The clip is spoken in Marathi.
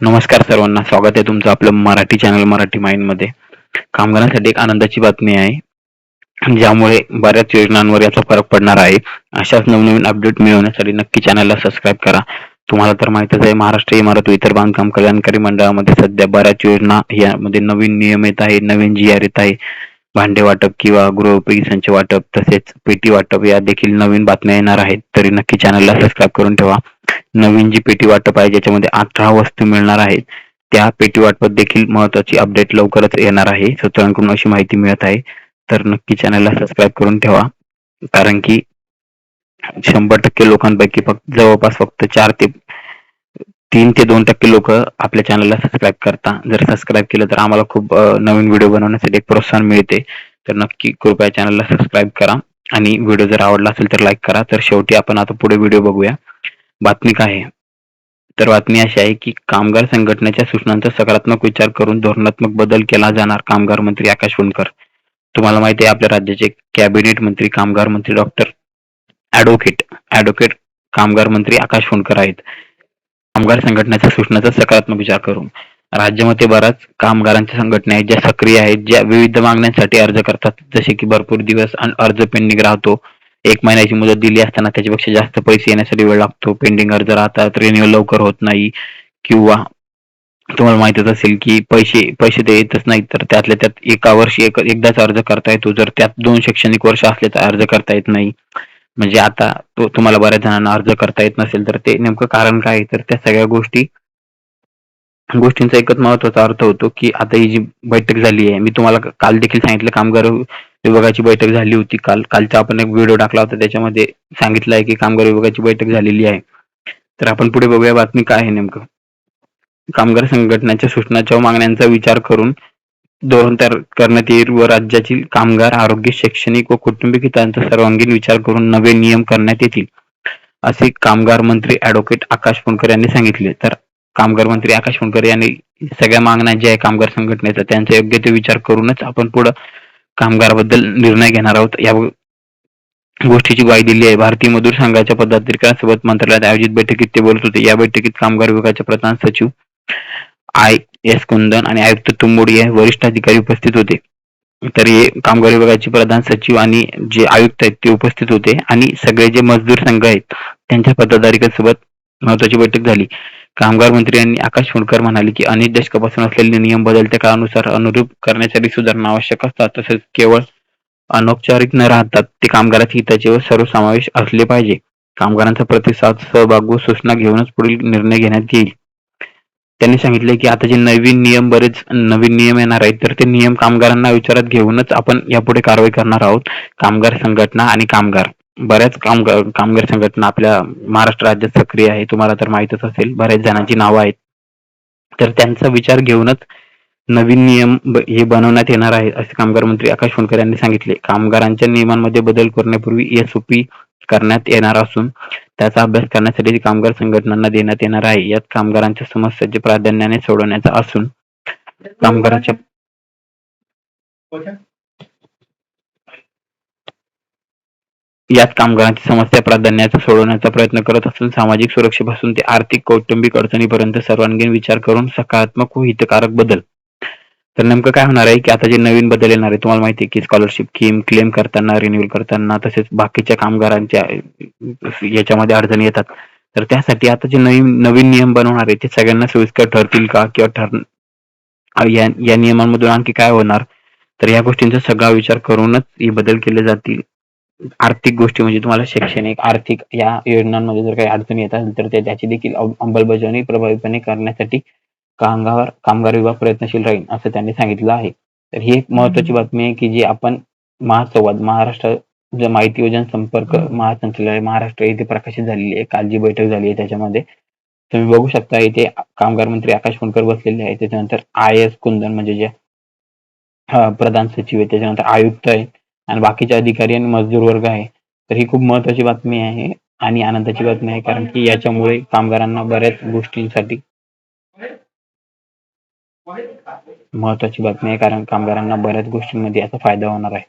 नमस्कार सर्वांना. स्वागत आहे तुमचं आपलं मराठी चॅनल मराठी माइंडमध्ये कामगारांसाठी एक आनंदाची बातमी आहे. ज्यामुळे बऱ्याच योजनांवर याचा फरक पडणार आहे. अशाच नवनवीन अपडेट मिळवण्यासाठी नक्की चॅनलला सबस्क्राईब करा. तुम्हाला तर माहितच आहे महाराष्ट्र इमारत व इतर बांधकाम कल्याणकारी मंडळामध्ये सध्या बऱ्याच योजना यामध्ये नवीन नियम येत आहे नवीन जी आर येत आहे. भांडे वाटप किंवा गृहोपयोगी संच वाटप तसेच पेटी वाटप या देखील नवीन बातम्या येणार आहेत. तरी नक्की चॅनलला सबस्क्राईब करून ठेवा. नवीन जी पेटी वाटप आहे ज्याच्यामध्ये अठरा वस्तू मिळणार आहेत त्या पेटी वाटपात देखील महत्वाची अपडेट लवकरच येणार आहे. सूत्रांकडून अशी माहिती मिळत आहे. तर नक्की चॅनलला सबस्क्राईब करून ठेवा. कारण की शंभर टक्के लोकांपैकी फक्त जवळपास फक्त चार ते तीन ते दोन टक्के लोक आपल्या चॅनलला सबस्क्राईब करता. जर सबस्क्राईब केलं तर आम्हाला खूप नवीन व्हिडिओ बनवण्यासाठी एक प्रोत्साहन मिळते. तर नक्की कृपया चॅनलला सबस्क्राईब करा. आणि व्हिडिओ जर आवडला असेल तर लाईक करा. तर शेवटी आपण आता पुढे व्हिडिओ बघूया. बातमी काय आहे? तर बातमी अशी आहे की कामगार संघटनेच्या सूचनांचा सकारात्मक विचार करून धोरणात्मक बदल केला जाणार कामगार मंत्री आकाश वनकर. तुम्हाला माहिती आहे आपल्या राज्याचे कॅबिनेट मंत्री कामगार मंत्री डॉक्टर ऍडव्होकेट ऍडव्होकेट कामगार मंत्री आकाश फुंडकर आहेत. कामगार संघटनेच्या सूचनाचा सकारात्मक विचार करून. राज्यामध्ये बऱ्याच कामगारांच्या संघटना आहेत ज्या सक्रिय आहेत ज्या विविध मागण्यांसाठी अर्ज करतात. जसे की भरपूर दिवस अर्ज पेंडिंग राहतो. एक महिन्याची मुदत दिली असताना त्याच्यापेक्षा जास्त पैसे येण्यासाठी वेळ लागतो. पेंडिंग अर्ज राहतात रिन्यूअल लवकर होत नाही किंवा तुम्हाला माहितच असेल की पैसे पैसे ते येतच नाही तर त्यातल्या त्यात एका वर्षी एक एकदाच अर्ज करता येतो. जर त्यात दोन शैक्षणिक वर्ष असले तर अर्ज करता येत नाही. म्हणजे आता तो तुम्हाला बऱ्याच जणांना अर्ज करता येत नसेल तर ते नेमकं कारण काय तर त्या सगळ्या गोष्टी गोष्टींचा एकच महत्त्वाचा अर्थ होतो की आता ही जी बैठक झाली आहे मी तुम्हाला काल देखील सांगितलं कामगार विभागाची बैठक झाली होती काल. कालचा आपण एक व्हिडिओ टाकला होता त्याच्यामध्ये सांगितलं आहे की कामगार विभागाची बैठक झालेली आहे. तर आपण पुढे बघूया बातमी काय आहे नेमकं. कामगार संघटनाच्या सूचनाच्या मागण्यांचा विचार करून धोरण तयार करण्यात येईल व राज्यातील कामगार आरोग्य शैक्षणिक व कौटुंबिक हितांचा सर्वांगीण विचार करून नवे नियम करण्यात येतील असे कामगार मंत्री ऍडव्होकेट आकाश पुणकर यांनी सांगितले. तर कामगार मंत्री आकाश फुंडकर यांनी सगळ्या मागण्या ज्या आहे कामगार संघटनेचा त्यांचा योग्य ते विचार करूनच आपण पुढे कामगाराबद्दल निर्णय घेणार आहोत. या गोष्टीची ग्वाही दिली आहे. भारतीय मजूर संघाच्या पदाधिकाऱ्यांसोबत मंत्रालयात आयोजित बैठकीत ते बोलत होते. या बैठकीत कामगार विभागाचे प्रधान सचिव आय एस कुंदन आणि आयुक्त तुंबोडी हे वरिष्ठ अधिकारी उपस्थित होते. तर हे कामगार विभागाचे प्रधान सचिव आणि जे आयुक्त आहेत ते उपस्थित होते आणि सगळे जे मजदूर संघ आहेत त्यांच्या पदाधिकाऱ्यांसोबत महत्वाची बैठक झाली. कामगार मंत्री यांनी आकाश फुंडकर म्हणाले की अनेक दशकापासून असलेले नियम बदलत्या काळानुसार अनुरूप करण्यासाठी सुधारणा आवश्यक असतात. तसेच केवळ अनौपचारिक न राहतात ते कामगाराच्या हिताचे व सर्वसमावेश असले पाहिजे. कामगारांचा प्रतिसाद सहभाग व सूचना घेऊनच पुढील निर्णय घेण्यात येईल. त्यांनी सांगितले की आता जे नवीन नियम बरेच नवीन नियम येणार आहेत तर ते नियम कामगारांना विचारात घेऊनच आपण यापुढे कारवाई करणार आहोत. कामगार संघटना आणि कामगार बऱ्याच कामगार कामगार संघटना आपल्या महाराष्ट्र राज्यात सक्रिय आहे. तुम्हाला तर माहितच असेल बऱ्याच जणांची नावं आहेत. तर त्यांचा विचार घेऊनच नवीन नियम हे बनवण्यात येणार आहे असे कामगार मंत्री आकाश फुंडकर यांनी सांगितले. कामगारांच्या नियमांमध्ये बदल करण्यापूर्वी एसओपी करण्यात येणार असून त्याचा अभ्यास करण्यासाठी कामगार संघटनांना देण्यात येणार आहे. यात कामगारांच्या समस्याचे प्राधान्याने सोडवण्याचा असून कामगारांच्या यात कामगारांची समस्या प्राधान्याचा सोडवण्याचा प्रयत्न करत असून सामाजिक सुरक्षेपासून ते आर्थिक कौटुंबिक अडचणीपर्यंत सर्वांगीण विचार करून सकारात्मक व हितकारक बदल. तर नेमकं काय होणार आहे की आता जे नवीन बदल येणार आहे तुम्हाला माहिती आहे की स्कॉलरशिप स्कीम क्लेम करताना रिन्यूअल करताना तसेच बाकीच्या कामगारांच्या याच्यामध्ये अडचणी येतात. तर त्यासाठी आता जे नवीन नवीन नियम बनवणार आहे ते सगळ्यांना सोयीस्कर ठरतील का किंवा ठर या, या नियमांमधून आणखी काय होणार? तर या गोष्टींचा सगळा विचार करूनच हे बदल केले जातील. आर्थिक गोष्टी म्हणजे तुम्हाला शैक्षणिक आर्थिक या योजनांमध्ये जर काही अडचणी येत असेल तर त्याची देखील अंमलबजावणी प्रभावीपणे करण्यासाठी कामगार कामगार विभाग प्रयत्नशील राहील असं त्यांनी सांगितलं आहे. तर ही एक महत्वाची बातमी आहे की जी आपण महासंवाद महाराष्ट्र जे माहिती योजना संपर्क महासंचालय महाराष्ट्र येथे प्रकाशित झालेली आहे काल जी बैठक झाली आहे त्याच्यामध्ये. तुम्ही बघू शकता इथे कामगार मंत्री आकाश फुंडकर बसलेले आहे त्याच्यानंतर आय एस कुंदन म्हणजे जे प्रधान सचिव आहे त्याच्यानंतर आयुक्त आहे आणि बाकीचे अधिकारी आणि मजदूर वर्ग आहे. तर ही खूप महत्वाची बातमी आहे आणि आनंदाची बातमी आहे कारण की याच्यामुळे कामगारांना बऱ्याच गोष्टींसाठी महत्वाची बातमी आहे कारण कामगारांना बऱ्याच गोष्टींमध्ये याचा फायदा होणार आहे.